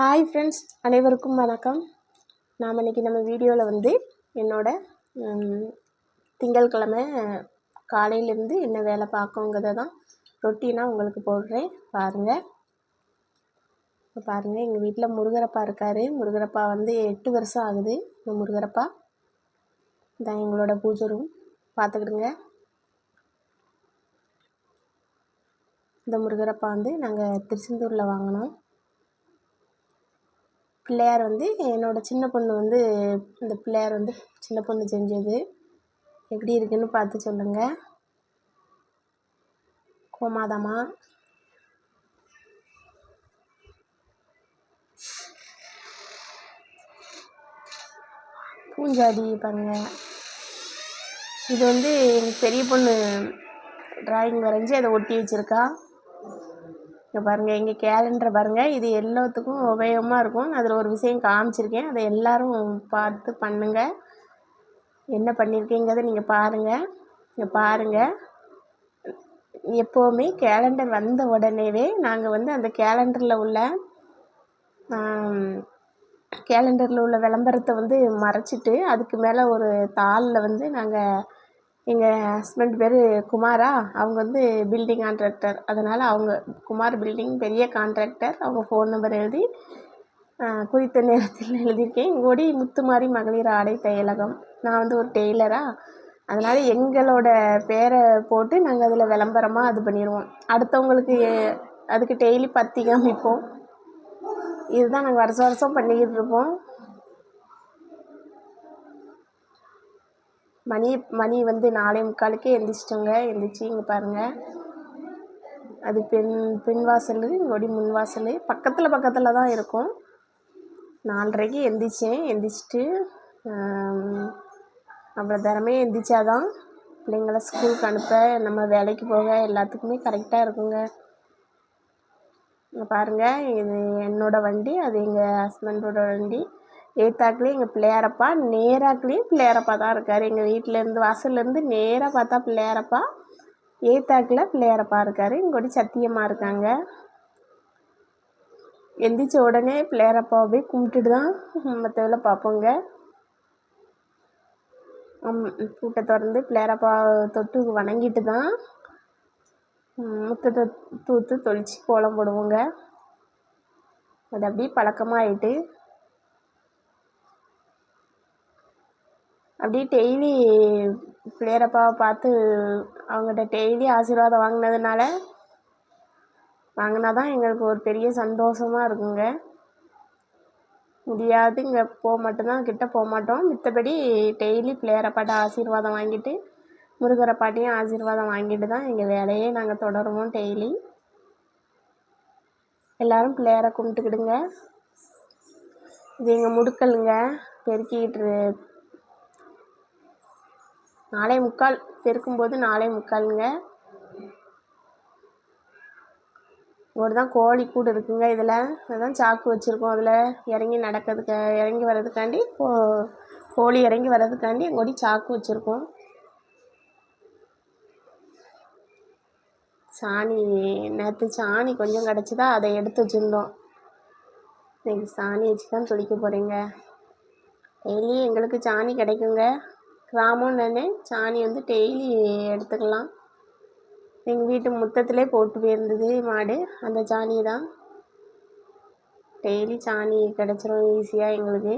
Hi friends அனைவருக்கும் வணக்கம். நாம் இன்றைக்கி நம்ம வீடியோவில் வந்து என்னோடய திங்கட்கிழமை காலையிலேருந்து என்ன வேலை பார்க்கோங்கிறத தான் ரொட்டீனாக உங்களுக்கு போடுறேன். பாருங்கள் இப்போ பாருங்கள் எங்கள் வீட்டில் முருகரப்பா இருக்கார். முருகரப்பா வந்து எட்டு வருஷம் ஆகுது. இந்த முருகரப்பா இதான் எங்களோட பூஜை ரூம் பார்த்துக்கிடுங்க. இந்த முருகரப்பா வந்து நாங்கள் திருச்செந்தூரில் வாங்கினோம். பிள்ளையார் வந்து என்னோடய சின்ன பொண்ணு வந்து இந்த பிள்ளையார் வந்து சின்ன பொண்ணு செஞ்சது. எப்படி இருக்குன்னு பார்த்து சொல்லுங்கள் கோமாதமா பூஞ்சாடி பாருங்கள் இது வந்து எங்கள் பெரிய பொண்ணு ட்ராயிங் வரைஞ்சி அதை ஒட்டி வச்சுருக்கா. இங்கே பாருங்கள் எங்கள் கேலண்டரை பாருங்கள் இது எல்லாத்துக்கும் உபயோகமாக இருக்கும். அதில் ஒரு விஷயம் காமிச்சிருக்கேன். அதை எல்லோரும் பார்த்து பண்ணுங்கள் என்ன பண்ணியிருக்கீங்கிறத நீங்கள் பாருங்கள் இங்கே பாருங்கள் எப்போவுமே கேலண்டர் வந்த உடனேவே நாங்கள் வந்து அந்த கேலண்டரில் உள்ள கேலண்டரில் உள்ள விளம்பரத்தை வந்து மறைச்சிட்டு அதுக்கு மேலே ஒரு தாளில் வந்து நாங்கள் எங்கள் ஹஸ்பண்ட் பேர் குமாரா. அவங்க வந்து பில்டிங் கான்ட்ராக்டர் அதனால் அவங்க குமார் பில்டிங் பெரிய கான்ட்ராக்டர் அவங்க ஃபோன் நம்பர் எழுதி குறித்த நேரத்தில் எழுதியிருக்கேன். இங்கோடி முத்துமாரி மகளிர் ஆடை தையலகம். நான் வந்து ஒரு டெய்லராக அதனால் எங்களோட பேரை போட்டு நாங்கள் அதில் விளம்பரமாக இது பண்ணிடுவோம் அடுத்தவங்களுக்கு அதுக்கு டெய்லி பத்தி காமிப்போம் இதுதான் நாங்கள் வருஷம் வருஷம் பண்ணிக்கிட்டு இருப்போம். மணி மணி வந்து நாலே முக்காலுக்கே எழுந்திரிச்சிட்டோங்க எழுந்திரிச்சி இங்கே பாருங்கள் அது பெண் பின் வாசல் இங்கோடி முன் வாசல் பக்கத்தில் பக்கத்தில் தான் இருக்கும். நாலரைக்கு எந்திரிச்சேன். எந்திரிச்சிட்டு அவ்வளோ தினமே எந்திரிச்சாதான் பிள்ளைங்கள ஸ்கூலுக்கு அனுப்ப நம்ம வேலைக்கு போக எல்லாத்துக்குமே கரெக்டாக இருக்குங்க. இங்கே பாருங்கள் இது என்னோடய வண்டி அது எங்கள் ஹஸ்பண்டோட வண்டி. எய்த்தாக்குலேயும் எங்கள் பிள்ளையாரப்பா நேராக்குலேயும் பிள்ளையாரப்பா தான் இருக்கார். எங்கள் வீட்டிலேருந்து வாசல்லேருந்து நேராக பார்த்தா பிள்ளையாரப்பா எய்த்தாக்கில் பிள்ளையாரப்பா இருக்கார். இங்கோடி சத்தியமாக இருக்காங்க. எந்திரிச்ச உடனே பிள்ளையாரப்பாவை போய் கும்பிட்டுட்டு தான் மற்ற வேலை பார்ப்போங்க பூட்டை திறந்து பிள்ளையாரப்பா தொட்டு வணங்கிட்டு தான் முத்தத்தை தூத்து தொளிச்சு கோலம் போடுவோங்க. அது அப்படியே பழக்கமாகிட்டு அப்படியே டெய்லி பிள்ளையரப்பாவை பார்த்து அவங்ககிட்ட டெய்லி ஆசீர்வாதம் வாங்கினதுனால வாங்கினா தான் எங்களுக்கு ஒரு பெரிய சந்தோஷமாக இருக்குங்க. முடியாது இங்கே போக மட்டும்தான் கிட்ட போக மாட்டோம். மித்தபடி டெய்லி பிள்ளையரப்பாட்ட ஆசீர்வாதம் வாங்கிட்டு முருகரை பாட்டியும் ஆசீர்வாதம் வாங்கிட்டு தான் எங்கள் வேலையே நாங்கள் தொடருவோம் டெய்லி எல்லோரும் பிள்ளையார கும்பிட்டுக்கிடுங்க. இது எங்கள் முடுக்கலுங்க. பெருக்கிக்கிட்டு நாலே முக்கால் பெருக்கும்போது நாலே முக்காலுங்க. ஒரு தான் கோழி கூடு இருக்குங்க இதில். அதுதான் சாக்கு வச்சுருக்கோம் அதில். இறங்கி நடக்கிறதுக்கு இறங்கி வர்றதுக்காண்டி கோ கோழி இறங்கி வர்றதுக்காண்டி எங்கோடி சாக்கு வச்சுருக்கோம். சாணி நேற்று சாணி கொஞ்சம் கிடச்சிதா அதை எடுத்து வச்சுருந்தோம். இன்றைக்கி சாணி வச்சு தான் துளிக்க போகிறீங்க டெய்லி எங்களுக்கு சாணி கிடைக்குங்க. கிராமம்னே சாணி வந்து டெய்லி எடுத்துக்கலாம். எங்கள் வீட்டு முத்தத்திலே போட்டு போயிருந்தது மாடு. அந்த சாணி தான் டெய்லி சாணி கிடச்சிரும் ஈஸியாக எங்களுக்கு.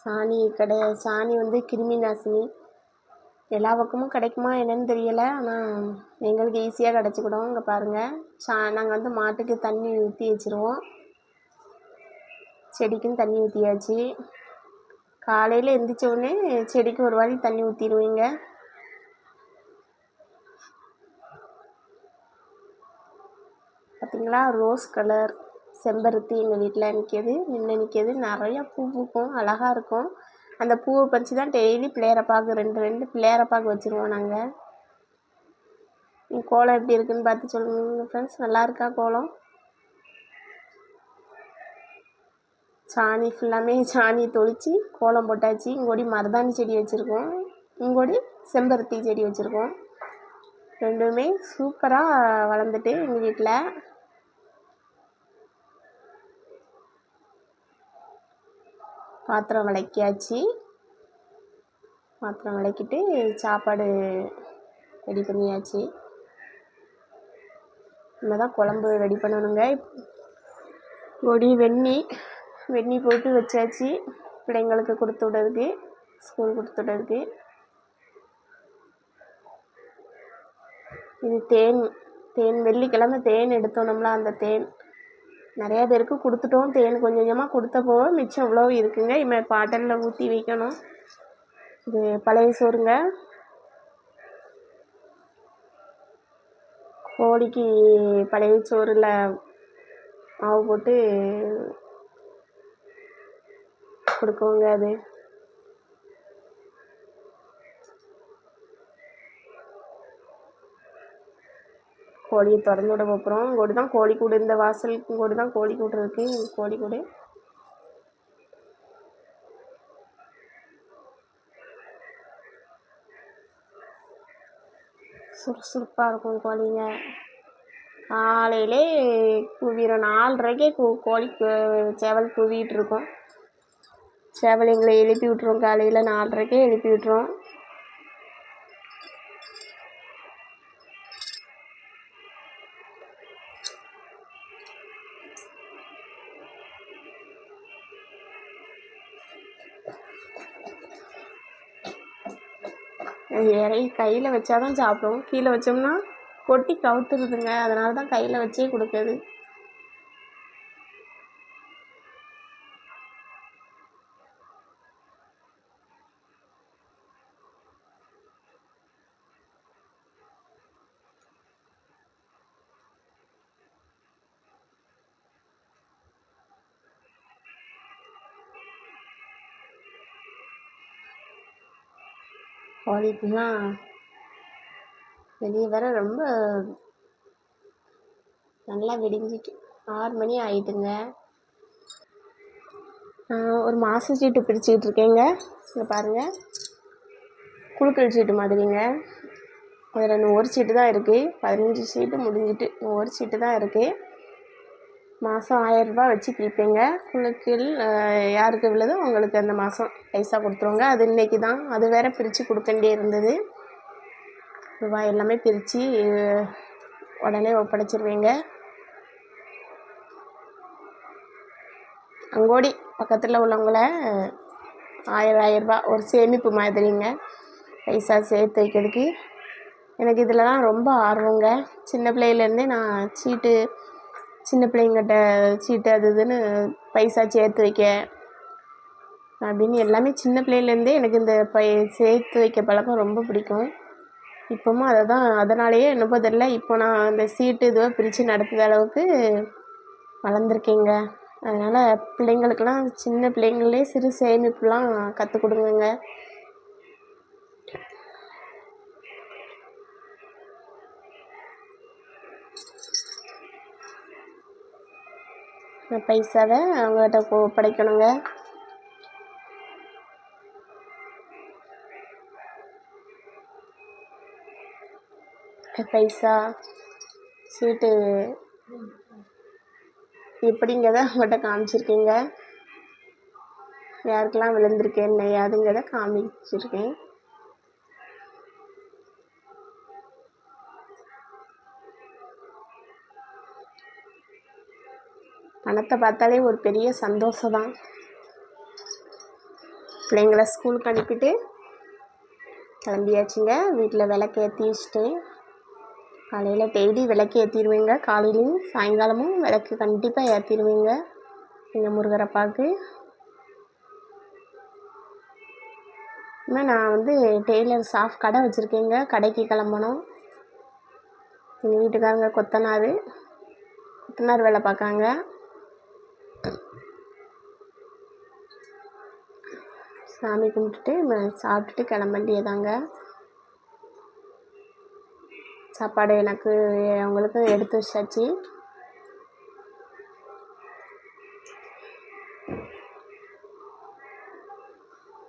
சாணி கடை சாணி வந்து கிருமி நாசினி எல்லா பக்கமும் கிடைக்குமா என்னன்னு தெரியலை. ஆனால் எங்களுக்கு ஈஸியாக கிடச்சிக்கிடும். இங்கே பாருங்கள் சா நாங்கள் வந்து மாட்டுக்கு தண்ணி ஊற்றி வச்சுருவோம். செடிக்கும் தண்ணி ஊற்றியாச்சு காலையில் எந்திரிச்ச செடிக்கு ஒரு வாட்டி தண்ணி ஊற்றிடுவீங்க பார்த்திங்களா ரோஸ் கலர் செம்பருத்தி எங்கள் வீட்டில் நிற்கிது நின்று நிற்கிது நிறையா பூ பூக்கும் அழகாக இருக்கும். அந்த பூவை பறித்து தான் டெய்லி பிள்ளையாரப்பாக்கு ரெண்டு ரெண்டு பிள்ளையாரப்பாக்கு வச்சுருவோம் நாங்கள் கோலம் எப்படி இருக்குதுன்னு பார்த்து சொல்லுங்கள் ஃப்ரெண்ட்ஸ் நல்லா இருக்கா கோலம்? சாணி ஃபுல்லாமே சாணியை தொளித்து கோலம் போட்டாச்சு. இங்கோடி மருதாணி செடி வச்சுருக்கோம். இங்கோடி செம்பருத்தி செடி வச்சுருக்கோம். ரெண்டுமே சூப்பராக வளர்ந்துட்டு எங்கள் வீட்டில் பாத்திரம் விளக்கியாச்சு. பாத்திரம் விளக்கிட்டு சாப்பாடு ரெடி பண்ணியாச்சு. இனிமே தான் குழம்பு ரெடி பண்ணணுங்க. கொடி வெண்ணி வெண்ணி போட்டு வச்சாச்சு. பிள்ளைங்களுக்கு கொடுத்து விடுறதுக்கு ஸ்கூல் கொடுத்து விடுறதுக்கு. இது தேன் தேன் வெள்ளிக்கிழமை தேன் எடுத்தோம்ல அந்த தேன். நிறையா பேருக்கு கொடுத்துட்டோம் தேன். கொஞ்சம் கொஞ்சமாக கொடுத்த போக மிச்சம் இவ்வளோ இருக்குங்க. இனிமேல் பாட்டலில் ஊற்றி வைக்கணும். இது பழைய சோறுங்க. கோழிக்கு பழைய சோறில் மாவு போட்டு கொடுக்கோங்க அது. கோழியை திறந்து விட போகிறோம் இங்கோடு தான் கோழி கூடு. இந்த வாசல் இங்கோடு தான் கோழி கூடு இருக்குது கோழி கூடு. சுறுசுறுப்பாக இருக்கும் கோழிங்க. காலையிலே குவிடும் நாலரைக்கே கூ கோழி சேவல் கூவிட்டு இருக்கும். சேவலைங்களை எழுப்பி விட்ருவோம் காலையில் நாலரைக்கே எழுப்பி விட்ரும் இறைய கையில் வச்சா தான் சாப்பிடும் கீழே வச்சோம்னா கொட்டி கவுத்துருதுங்க. அதனால தான் கையில் வச்சே கொடுக்குது கோழிக்குலாம் வெளியே வர ரொம்ப நல்லா விடிஞ்சிட்டு ஆறு மணி ஆயிட்டுங்க. ஒரு மாத சீட்டு பிரிச்சுக்கிட்டு இருக்கேங்க. இங்கே பாருங்கள் குழுக்கள் சீட்டு மாதிரிங்க. அதில் இன்னும் ஒரு சீட்டு தான் இருக்குது பதினஞ்சு சீட்டு முடிஞ்சிட்டு ஒரு சீட்டு தான் இருக்குது மாதம் ஆயரரூபா வச்சு பிரிப்பேங்க. குழுக்கள் யாருக்கு விழுதோ அவங்களுக்கு அந்த மாதம் பைசா கொடுத்துருவாங்க. அது இன்றைக்கி தான். அது வேறு பிரித்து கொடுக்க வேண்டிய இருந்தது. ரூபாய் எல்லாமே பிரித்து உடனே ஒப்படைச்சிருவேங்க. அங்கோடி பக்கத்தில் உள்ளவங்கள ஆயிரம் ஆயிரரூபா ஒரு சேமிப்பு மாதிரிங்க. பைசா சேர்த்து வைக்கிறதுக்கு. எனக்கு இதிலலாம் ரொம்ப ஆர்வங்க. சின்ன பிள்ளையிலேருந்தே நான் சீட்டு சின்ன பிள்ளைங்கிட்ட சீட்டு அது இதுன்னு பைசா சேர்த்து வைக்க அப்படின்னு எல்லாமே சின்ன பிள்ளையிலேருந்தே எனக்கு இந்த பை சேர்த்து வைக்க பழக்கம் ரொம்ப பிடிக்கும். இப்போவும் அதை தான் அதனாலேயே என்னப்போ தெரில இப்போ நான் அந்த சீட்டு இதுவாக பிரித்து நடத்துகிற அளவுக்கு வளர்ந்துருக்கேங்க. அதனால் பிள்ளைங்களுக்கெல்லாம் சின்ன பிள்ளைங்களே சிறு சேமிப்புலாம் கற்றுக் கொடுங்கங்க. பைசாவை அவங்ககிட்ட ஒப்படைக்கணுங்க பைசா சீட்டு எப்படிங்கிறத அவங்கள்ட்ட காமிச்சிருக்கேங்க. யாருக்கெல்லாம் விழுந்திருக்கேன் யாருங்கிறத காமிச்சிருக்கேன். பணத்தை பார்த்தாலே ஒரு பெரிய சந்தோஷம் தான் பிள்ளைங்கள ஸ்கூலுக்கு அனுப்பிட்டு கிளம்பியாச்சுங்க. வீட்டில் விளக்கு ஏற்றி வச்சுட்டேன் காலையில் டெய்லி விளக்கு ஏற்றிடுவேங்க காலையிலையும் சாயங்காலமும் விளக்கு கண்டிப்பாக ஏற்றிடுவேங்க எங்கள் முருகரப்பாவுக்கு இன்னும் நான் வந்து டெய்லர் சாஃப் கடை வச்சுருக்கேங்க. கடைக்கு கிளம்பணும். எங்கள் வீட்டுக்காரங்க கொத்தனார். கொத்தனார் வேலை பார்க்காங்க சாமி கும்பிட்டுட்டு சாப்பிட்டுட்டு கிளம்ப வேண்டியதாங்க சாப்பாடு எனக்கு அவங்களுக்கு எடுத்து வச்சாச்சு.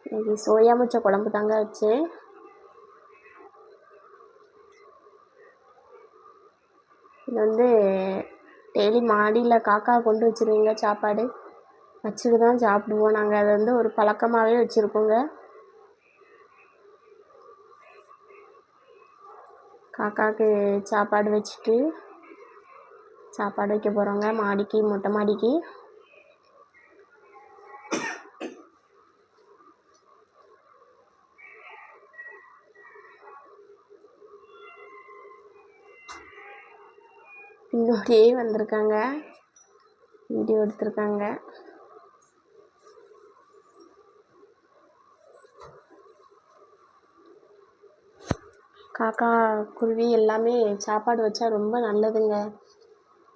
இன்னைக்கு சோயா முச்சை குழம்பு தாங்க வச்சு இது வந்து டெய்லி மாடியில் காக்கா கொண்டு வச்சுருவீங்க சாப்பாடு. வச்சுட்டு தான் சாப்பிடுவோம். நாங்கள் அதை வந்து ஒரு பழக்கமாகவே வச்சுருக்கோங்க. காக்காவுக்கு சாப்பாடு வச்சுட்டு சாப்பாடு வைக்க போகிறோங்க மாடிக்கு மொட்டை மாடிக்கு. பின்னாடியே வந்திருக்காங்க. வீடியோ எடுத்திருக்காங்க. காக்கா குருவி எல்லாமே சாப்பாடு வச்சா ரொம்ப நல்லதுங்க.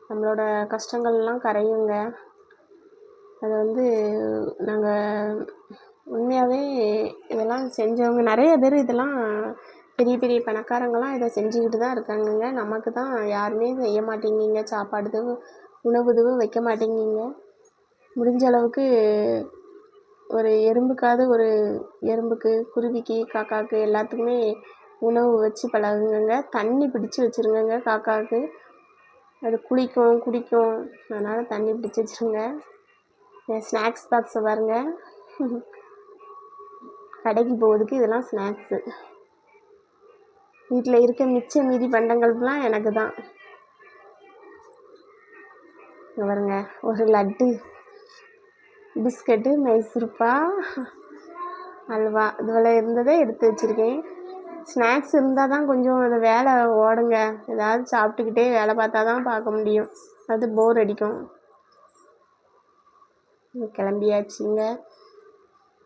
நம்மளோட கஷ்டங்கள்லாம் கரையுங்க. அதை வந்து நாங்கள் உண்மையாகவே இதெல்லாம் செஞ்சவங்க நிறைய பேர் இதெல்லாம் பெரிய பெரிய பணக்காரங்களாம் இதை செஞ்சுக்கிட்டு தான் இருக்காங்கங்க. நமக்கு தான் யாருமே செய்ய மாட்டேங்கிங்க சாப்பாடு இதுவும் உணவு இதுவும் வைக்க மாட்டேங்கிங்க முடிஞ்ச அளவுக்கு ஒரு எறும்புக்காவது ஒரு எறும்புக்கு குருவிக்கு காக்காவுக்கு எல்லாத்துக்குமே உணவு வச்சு பழகுங்கங்க. தண்ணி பிடிச்சி வச்சுருங்கங்க காக்காவுக்கு. அது குளிக்கும் குடிக்கும். அதனால் தண்ணி பிடிச்சி வச்சுருங்க. ஸ்நாக்ஸ் பாக்ஸை பாருங்கள் கடைக்கு போகிறதுக்கு இதெல்லாம் ஸ்நாக்ஸு. வீட்டில் இருக்க மிச்ச மீதி பண்டங்கள்லாம் எனக்கு தான். பாருங்க ஒரு லட்டு. பிஸ்கட்டு மைசூர்பா அல்வா. இதுவெல்லாம் இருந்ததை எடுத்து வச்சுருக்கேன். ஸ்நாக்ஸ் இருந்தால் தான் கொஞ்சம் அந்த வேலை ஓடுங்க. ஏதாவது சாப்பிட்டுக்கிட்டே வேலை பார்த்தா தான் பார்க்க முடியும். அது போர் அடிக்கும். கிளம்பியாச்சுங்க.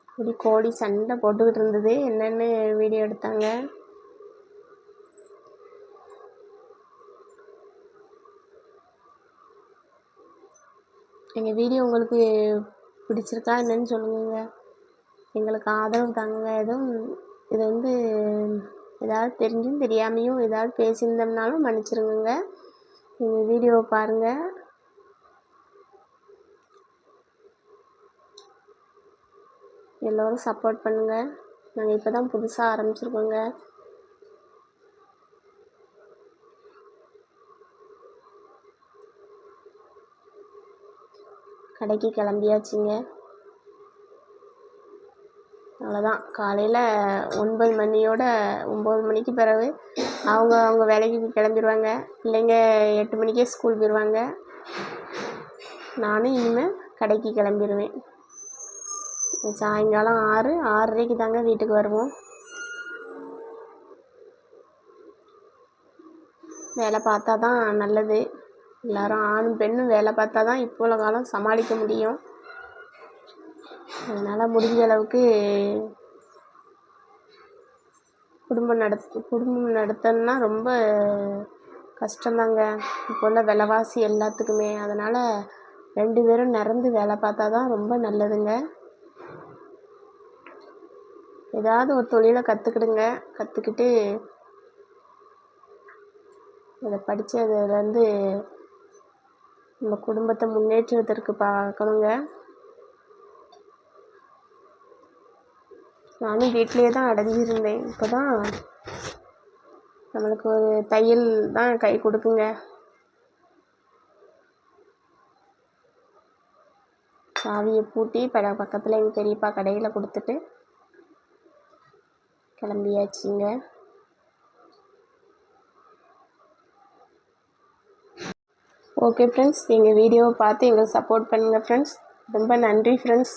இப்படி கோழி சண்டை போட்டுக்கிட்டு இருந்தது. என்னென்னு வீடியோ எடுத்தாங்க. எங்கள் வீடியோ உங்களுக்கு பிடிச்சிருக்கா என்னன்னு சொல்லுங்கங்க. எங்களுக்கு ஆதரவு தாங்க. எதுவும் இது வந்து ஏதாவது தெரிஞ்சும் தெரியாமையும் ஏதாவது பேசியிருந்தோம்னாலும் மன்னிச்சிருங்கங்க. எங்கள் வீடியோவை பாருங்கள் எல்லோரும் சப்போர்ட் பண்ணுங்கள் நாங்கள் இப்போ தான் புதுசாக ஆரம்பிச்சிருக்கோங்க. கடைக்கு கிளம்பியாச்சுங்க. அவ்வளோதான் காலையில் ஒன்பது மணியோட ஒம்பது மணிக்கு பிறகு அவங்க அவங்க வேலைக்கு கிளம்பிடுவாங்க பிள்ளைங்க எட்டு மணிக்கே ஸ்கூல் போயிடுவாங்க நானும் இனிமேல் கடைக்கு கிளம்பிடுவேன் சாயங்காலம் ஆறு ஆறரைக்கு தாங்க வீட்டுக்கு வருவோம். வேலை பார்த்தா தான் நல்லது. எல்லாரும் ஆணும் பெண்ணும் வேலை பார்த்தா தான் இப்போ உள்ள காலம் சமாளிக்க முடியும். அதனால் முடிஞ்ச அளவுக்கு குடும்பம் நடத் குடும்பம் நடத்தணும்னா ரொம்ப கஷ்டந்தாங்க. இப்போ உள்ள விலைவாசி எல்லாத்துக்குமே. அதனால் ரெண்டு பேரும் நிறந்து வேலை பார்த்தா தான் ரொம்ப நல்லதுங்க. ஏதாவது ஒரு தொழிலை கற்றுக்கிடுங்க கற்றுக்கிட்டு அதை படித்து அதில் வந்து நம்ம குடும்பத்தை முன்னேற்றுவதற்கு பார்க்கணுங்க நானும் வீட்டிலேயே தான் அடைஞ்சிருந்தேன் இப்போ தான் நம்மளுக்கு ஒரு தையல் தான் கை கொடுக்குங்க. சாவியை பூட்டி ப பக்கத்தில் எங்கள் பெரியப்பா கடையில் கொடுத்துட்டு கிளம்பியாச்சுங்க. ஓகே ஃப்ரெண்ட்ஸ் எங்கள் வீடியோவை பார்த்து எங்களுக்கு சப்போர்ட் பண்ணுங்கள் ஃப்ரெண்ட்ஸ் ரொம்ப நன்றி ஃப்ரெண்ட்ஸ்